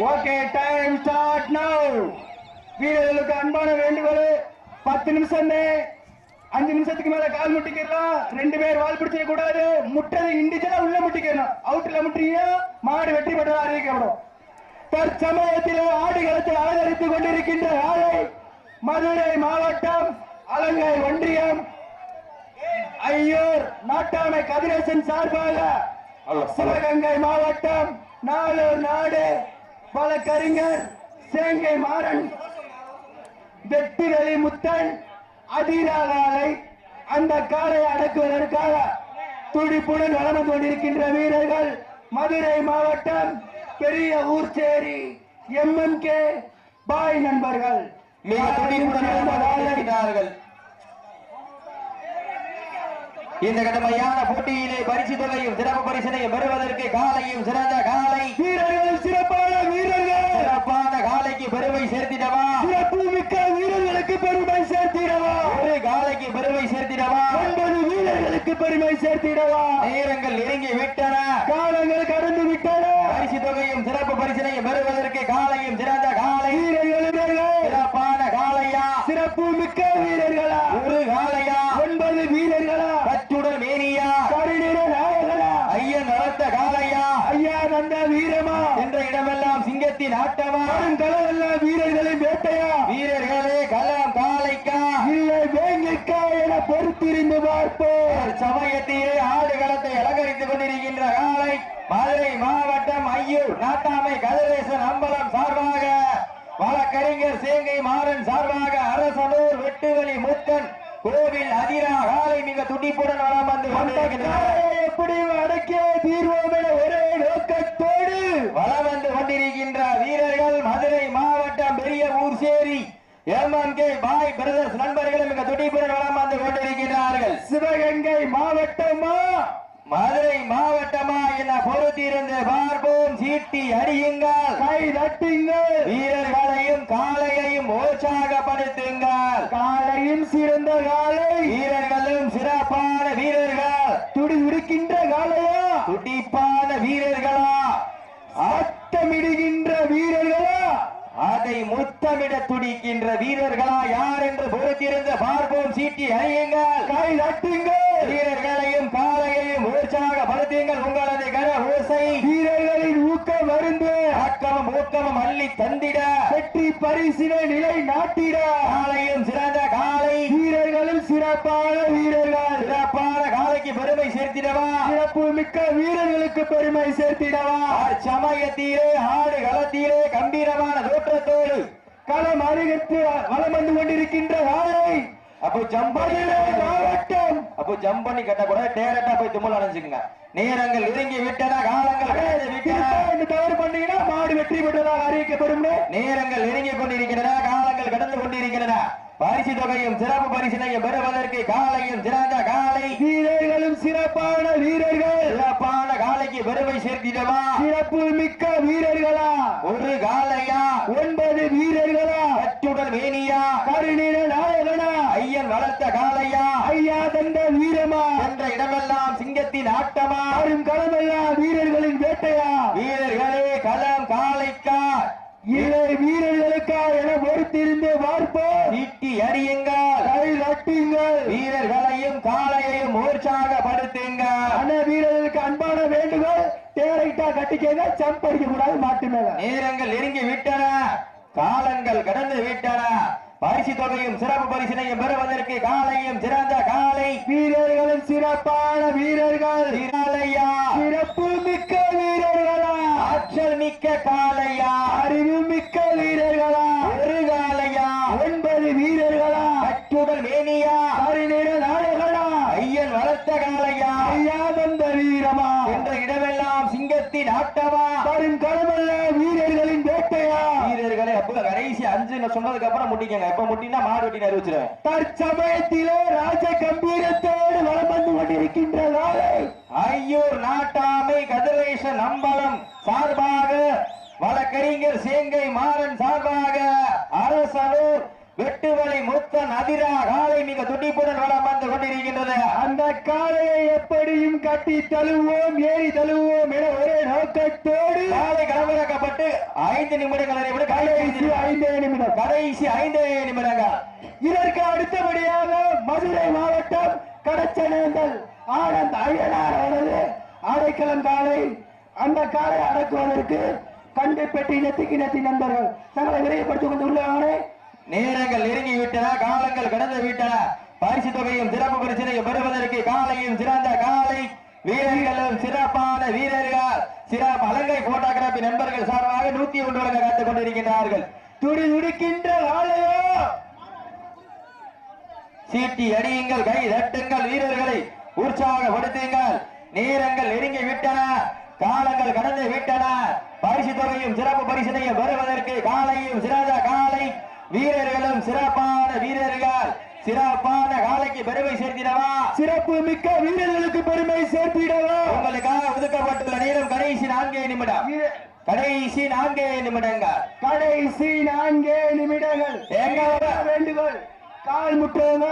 Okay time start now வீரர்களுக்கு அன்பான வேண்டுகோள். பத்து நிமிஷம் அஞ்சு நிமிஷத்துக்கு மேல கால் முட்டிக்கிறோம் ரெண்டு பேர் வால் பிடிச்சிக்க கூடாது. முட்டது இண்டிஜுவலா உள்ள முட்டிக்கணும் அவுட்ல முட்டிங்க மாடு வெற்றி பெற்றதா அறிவிக்கப்படும் தற்சமயத்தில் ஆடுகளத்தை அலங்கரித்துக் கொண்டிருக்கின்ற ஆலை மதுரை மாவட்டம் அலங்கை ஒன்றியம் ஐயோர் நாட்டாமை கதிரேசன் சார்பாக சிவகங்கை மாவட்டம் நாளூர் நாடு. வழக்கறிஞர் சேங்கை மாறன் வெட்டிவெளி முத்தன் அதிராலை அந்த காலை அடக்குவதற்காக துடிப்புடன் வளர்ந்து கொண்டிருக்கின்ற வீரர்கள் மதுரை மாவட்டம் பெரிய ஊர்ச்சேரி எம்எம்கே பாய் நண்பர்கள். மிக துடிப்புடன் இந்த கடுமையான போட்டியிலே பரிசு தொகையும் சிறப்பு பரிசனையும் பெறுவதற்கு காலையும் சிறந்த காலை. வீரர்கள் சிறப்பான வீரர்கள். சிறப்பான காலைக்கு பெருமை சேர்த்திடவா? சிறப்பு மிக்க வீரர்களுக்கு பெருமை சேர்த்திடவா? ஒரு காலைக்கு பெருமை சேர்த்திடவா? ஒன்பது வீரர்களுக்கு பெருமை சேர்த்திடவா? நேரங்கள் நெருங்கி விட்டன. காலங்கள் கடந்து விட்டன. பரிசு தொகையும் சிறப்பு பரிசனையும் பெறுவதற்கு காலையும் சிறந்த காலை. வீரர்கள் வீரர்கள். சிறப்பான காலையா? சிறப்பு மிக்க வீரர்களா ஒரு காலையா ஒன்பது வீரர்களா கச்சுடல் மேனியா கருணிர நாயகனா ஐயன் வளர்த்த காலையா ஐயா நந்த வீரமா என்ற ஆட்டமா கலவல்ல வீரர்களின் வேட்டையா? வீரர்களே களம் காலைக்கா. இல்லை வேங்கிக்கா என பொறுத்திருந்து பார்ப்போம். சமயத்திலே ஆடுகளத்தை அலங்கரித்துக் கொண்டிருக்கின்ற காலை மதுரை மாவட்டம் ஐயூர் நாட்டாமை கதிரேசன் அம்பலம் சார்பாக வழக்கறிஞர் சேங்கை மாறன் சார்பாக அரசனூர் வெட்டுவெளி முத்தன் கோவில் அதிரா காலை மிக துடிப்புடன் வளம் வந்து கொண்டிருக்கின்றனர் காளையை எப்படி அடக்கிய தீர்வோம் என ஒரே நோக்கத்தோடு வளம் வந்து கொண்டிருக்கின்ற வீரர்கள் மதுரை மாவட்டம் பெரிய ஊர் எம்எம்கே பாய் பிரதர்ஸ் நண்பர்களும் மிக துடிப்புடன் வளம் வந்து கொண்டிருக்கிறார்கள். சிவகங்கை மாவட்டமா? மதுரை மாவட்டமா என பொறுத்திருந்து பார்ப்போம். சீட்டி அடியுங்கள். கை தட்டுங்கள். வீரர்களையும் காளையையும் உற்சாகப்படுத்துங்கள். காலையும் சிறந்த காலை வீரர்களும் சிறப்பான வீரர்கள். துடி உடுக்கின்ற காலையா துடிப்பான வீரர்களா? ஆட்டமிடுகின்ற வீரர்களா? அதை முத்தமிட துடிக்கின்ற வீரர்களா யார் என்று பொறுத்திருந்து பார்ப்போம். சீட்டி அழியுங்கள் கை தட்டுங்கள் வீரர்களையும் காளையையும் உற்சாகப்படுத்துங்கள் உங்களது கர ஓசை வீரர்களின் ஊக்கம் மருந்து ஆக்கமும் ஊக்கமும் அள்ளி தந்திட. வெற்றி பரிசினை நிலை நாட்டிட காலையும் சிறந்த வீரர்களும் சிறப்பான வீரர்கள். சிறப்பான காலைக்கு பெருமை சேர்த்திடவா? சிறப்பு மிக்க வீரர்களுக்கு பெருமை சேர்த்திடவா? சமயத்திலே ஆடு களத்திலே கம்பீரமான தோற்றத்தோடு களம் அருகத்து வலம் வந்து கொண்டிருக்கின்ற காலை அப்போ ஜம்பனி மாவட்டம் அப்போ ஜம்பனி கட்ட கூட டேரக்டா போய் தும்மல் அணைஞ்சுங்க நேரங்கள் நெருங்கி விட்டன காலங்கள் தவறு பண்ணீங்கன்னா மாடு வெற்றி பெற்றதாக அறிவிக்கப்படும். நேரங்கள் நெருங்கி கொண்டிருக்கின்றன காலங்கள் கடந்து கொண்டிருக்கின்றன பரிசு தொகையும் சிறப்பு பரிசினையும் பெறுவதற்கு காலையும் சிறந்த காலை. வீரர்களும் சிறப்பான வீரர்கள். சிறப்பான காலைக்கு பெருமை சேர்த்திடவா? சிறப்பு மிக்க வீரர்களா? ஒரு காலையா? ஒன்பது வீரர்களா? அச்சுடல் மேனியா கருணிர நாயகனா. ஐயன் வளர்த்த காலையா ஐயா தந்த வீரமா. என்ற இடமெல்லாம் சிங்கத்தின் ஆட்டமா. வரும் களமெல்லாம் வீரர்களின் வேட்டையா. வீரர்களே களம் காலைக்கா இளை வீரர்களுக்கா என பொறுத்திருந்து பார்ப்போம். நீட்டி அடியுங்கள். கை தட்டுங்கள். வீரர்களையும் காளையையும் உற்சாகப்படுத்துங்கள் அண்ணா வீரர்களுக்கு அன்பான வேண்டுகோள். தேரைட்டா கட்டிக்கங்க சம்ப் அடிக்க கூடாது மாட்டு மேல. நேரங்கள் நெருங்கி விட்டன காலங்கள் கடந்து விட்டன. பரிசு தொகையும் சிறப்பு பரிசினையும் பெறுவதற்கு காலையும் சிறந்த காலை. வீரர்களும் சிறப்பான வீரர்கள். சிறப்பு மிக்க வீரர்களா? ஆற்றல் மிக்க காலையா அறிவு மிக்க வீரர்களா ஒரு காலையா ஒன்பது வீரர்களா அச்சுடல் மேனியா அறிநிற நாயகனா ஐயன் வளர்த்த காலையா ஐயா தந்த வீரமா என்ற இடமெல்லாம் சிங்கத்தின் ஆட்டமா வரும் களமல்ல வீரர்களின் வேட்டையா வீரர்களே அப்ப கடைசி அஞ்சு நான் சொன்னதுக்கு அப்புறம் முட்டிக்கங்க. எப்ப முட்டினா மாடு வெட்டி அறிவிச்சிருவேன் தற்சமயத்திலே ராஜ கம்பீரத்தோடு வலம் வந்து கொண்டிருக்கின்ற நாளை. ஐயூர் நாட்டாமை கதிரேசன் அம்பலம் சார்பாக வழக்கறிஞர் சேங்கை மாறன் சார்பாக அரசனூர் வெட்டுவழி முத்தன் அதிரா காலை மிக துடிப்புடன் வளம் வந்து கொண்டிருக்கின்றது. அந்த காளையை எப்படியும் கட்டி தழுவோம் ஏறி தழுவோம் என ஒரே நோக்கத்தோடு காலை களமிறக்கப்பட்டு ஐந்து நிமிடங்கள் விட கடைசி ஐந்தே நிமிடம். கடைசி ஐந்து நிமிடங்கள். இதற்கு அடுத்தபடியாக மதுரை மாவட்டம் கடச்சனேந்தல் ஆனந்த் ஐயனார் அவரது ஆடைக்களம் காலை அந்த காலை அடக்குவதற்கு கண்டு பெட்டி நெத்திக்கு நெத்தி நண்பர்கள் தங்களை விரைவுபடுத்திக் கொண்டு உள்ளவனே நேரங்கள் நெருங்கி விட்டன காலங்கள் கடந்து விட்டன பரிசு தொகையும் சிறப்பு பரிசனையும் பெறுவதற்கு காலையும் சிறந்த காலை வீரர்களும் சிறப்பான வீரர்கள். சிறப்பு அலங்கை போட்டோகிராபி நண்பர்கள் சார்பாக நூத்தி ஒன்று வழங்க காத்துக் கொண்டிருக்கின்றார்கள். துடி துடிக்கின்ற சீட்டி அடியுங்கள் கை தட்டுங்கள் வீரர்களை. உற்சாகப்படுத்துங்கள். நேரங்கள் நெருங்கி விட்டன காலங்கள் கடந்து விட்டன பரிசு தொகையும் சிறப்பு பரிசனையும் பெறுவதற்கு காலையும் சிறந்த வீரர்களும் சிறப்பான வீரர்கள். சிறப்பான காலைக்கு பெருமை சேர்த்திடவா? சிறப்பு மிக்க வீரர்களுக்கு பெருமை சேர்த்திடவா? உங்களுக்காக ஒதுக்கப்பட்டுள்ள நேரம் கடைசி நான்கே நிமிடம். கடைசி நான்கே நிமிடங்கள். கடைசி நான்கே நிமிடங்கள். எங்க? வேண்டுகோள். கால் முட்டுவங்க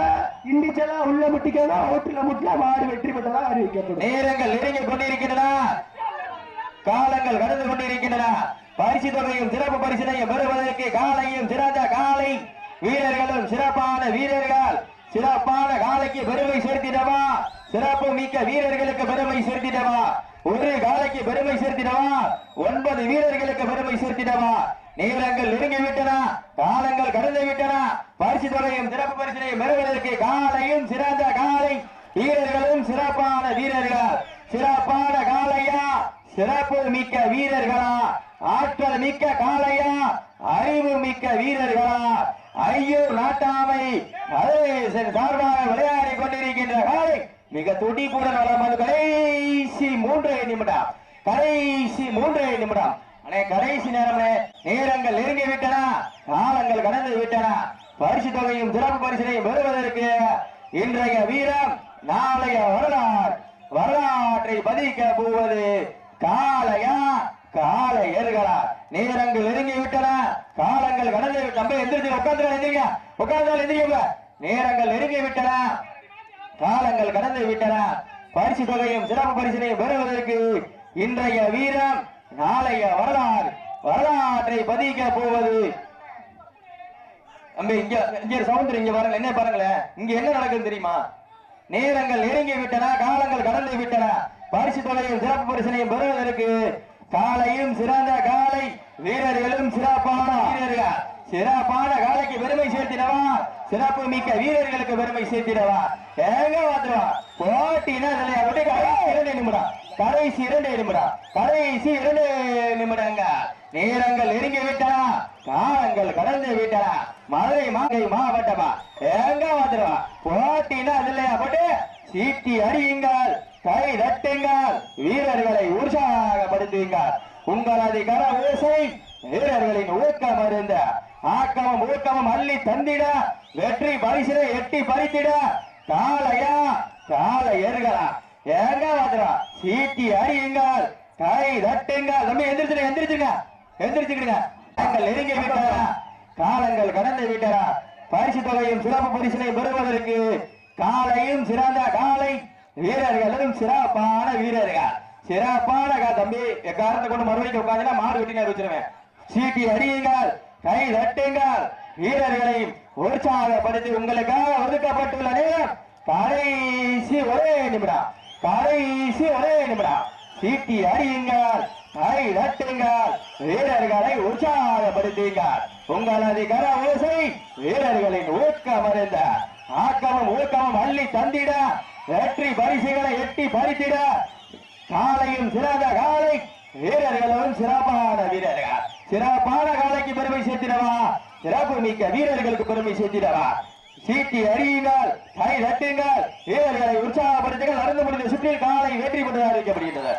இண்டிச்சலா உள்ள முட்டிக்கங்க ஓட்டுல முட்டில மாடு வெற்றி பெற்றதா அறிவிக்கப்படும். நேரங்கள் நெருங்கிக் கொண்டிருக்கின்றன. காலங்கள் கடந்து கொண்டிருக்கின்றன. பரிசு தொகையும் சிறப்பு பரிசினையும் பெறுவதற்கு காலையும் சிறந்த காலை. வீரர்களும் சிறப்பான வீரர்கள். சிறப்பான காலைக்கு பெருமை சேர்த்திடவா? சிறப்பு மிக்க வீரர்களுக்கு பெருமை சேர்த்திடவா? ஒரு காலைக்கு பெருமை சேர்த்திடவா? ஒன்பது வீரர்களுக்கு பெருமை சேர்த்திடவா? நேரங்கள் நெருங்கி விட்டன காலங்கள் கடந்து விட்டன பரிசு தொகையும் சிறப்பு பரிசினையும் பெறுவதற்கு காலையும் சிறந்த காலை. வீரர்களும் சிறப்பான வீரர்கள். சிறப்பான காலையா? சிறப்பு மிக்க வீரர்களா ஆற்றல் மிக்க காளையா அறிவு மிக்க வீரர்களா ஐயூர் நாட்டாமை சார்பாக விளையாடி கொண்டிருக்கின்ற காலை மிக துடிப்புடன் வளர்ந்து கடைசி மூன்றே நிமிடம் கடைசி மூன்றே நிமிடம். அண்ணே கடைசி நேரமே நேரங்கள் நெருங்கி விட்டன காலங்கள் கடந்து விட்டன. பரிசு தொகையும் சிறப்பு பரிசினையும் பெறுவதற்கு இன்றைய வீரம் நாளைய வரலாறு வரலாற்றை பதிக்க போவது காளையா? காளையர்களா நேரங்கள் நெருங்கி விட்டன காலங்கள் கடந்து நம்ம எந்திரிச்சு உட்கார்ந்து எந்திரிங்க. உட்கார்ந்து எந்திரிங்க நேரங்கள் நெருங்கி விட்டன காலங்கள் கடந்து விட்டன. பரிசு தொகையும் சிறப்பு பரிசினையும் பெறுவதற்கு இன்றைய வீரம் நாளைய வரலாறு. வரலாற்றை பதிக்க போவது. நம்ம இங்க இங்க சவுந்தர் இங்க பாருங்க என்ன பாருங்களேன்? இங்க என்ன நடக்குது தெரியுமா? நேரங்கள் நெருங்கி விட்டன காலங்கள் கடந்து விட்டன. பரிசு தொகையும் சிறப்பு பரிசனையும் பெறுவதற்கு காலையும் சிறந்த காலை வீரர்களும் சிறப்பான வீரர்கள். சிறப்பான காலைக்கு பெருமை சேர்த்திடவா? சிறப்பு மிக்க வீரர்களுக்கு பெருமை சேர்த்திடவா? எங்க வந்துருவா போட்டினா இரண்டு நிமிடம். கடைசி இரண்டு நிமிடம். கடைசி இரண்டு நிமிடங்க. நேரங்கள் நெருங்கி விட்டன காலங்கள் கடந்து விட்டன. மதுரை மாங்கை மாவட்டமா? எங்க வந்துருவா? போட்டினா இல்லையா? போட்டு சீட்டி அறியுங்கள் கை தட்டுங்கள் வீரர்களை உற்சாகப்படுத்துவீங்கள் உங்களது கர ஓசை வீரர்களின் ஊக்கம் இருந்த ஆக்கமும் ஊக்கமும் அள்ளி தந்திட வெற்றி பரிசிலை எட்டி பறித்திட. காளையா? காலை ஏறுகளா எங்க வந்துடும் சீட்டி அறியுங்கள் கை தட்டுங்கள். தம்பி எந்திரிச்சுங்க எந்திரிச்சுங்க எந்திரிச்சுக்கிடுங்க நெருங்கி விட்டன காலங்கள் கடந்து விட்டன. பரிசு தொகையும் சிறப்பு பரிசினை பெறுவதற்கு காலையும் சிறந்த காலை வீரர்களும் சிறப்பான வீரர்கள். சிறப்பான கா- தம்பி எக்காரத்தை கொண்டு மறுபடியும் உட்காந்துனா மாடு வெட்டினா வச்சிருவேன். சீட்டி அடியுங்கள் கை தட்டுங்கள். வீரர்களையும் உற்சாகப்படுத்தி உங்களுக்காக ஒதுக்கப்பட்டுள்ள நேரம் கடைசி ஒரே நிமிடம். கடைசி ஒரே நிமிடம். சீட்டி அடியுங்கள் கை தட்டுங்கள். வீரர்களை உற்சாகப்படுத்துங்கள். உங்களது கர ஓசை. வீரர்களின் ஊக்கம் அறிந்த ஆக்கமும் ஊக்கமும் அள்ளி தந்திட வெற்றி பரிசுகளை எட்டி பறித்திட காலையும் சிறந்த காலை. வீரர்களும் சிறப்பான வீரர்கள். சிறப்பான காலைக்கு பெருமை சேர்த்திடவா? சிறப்பு மிக்க வீரர்களுக்கு பெருமை சேர்த்திடவா? சீட்டி அறியுங்கள் கை தட்டுங்கள். வீரர்களை உற்சாகப்படுத்துங்கள். நடந்து முடிந்த சுற்றில் காலை வெற்றி பெற்று அறிவிக்கப்படுகின்றது.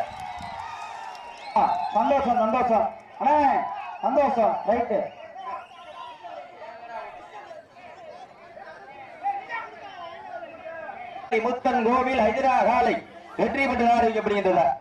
ஆ, சந்தோஷம் சந்தோஷம். அண்ணே சந்தோஷம். ரைட்டு. முத்தன் கோவில் ஹைதராபாலை வெற்றி பெற்றதாக அறிவிக்கப்படுகின்றனர்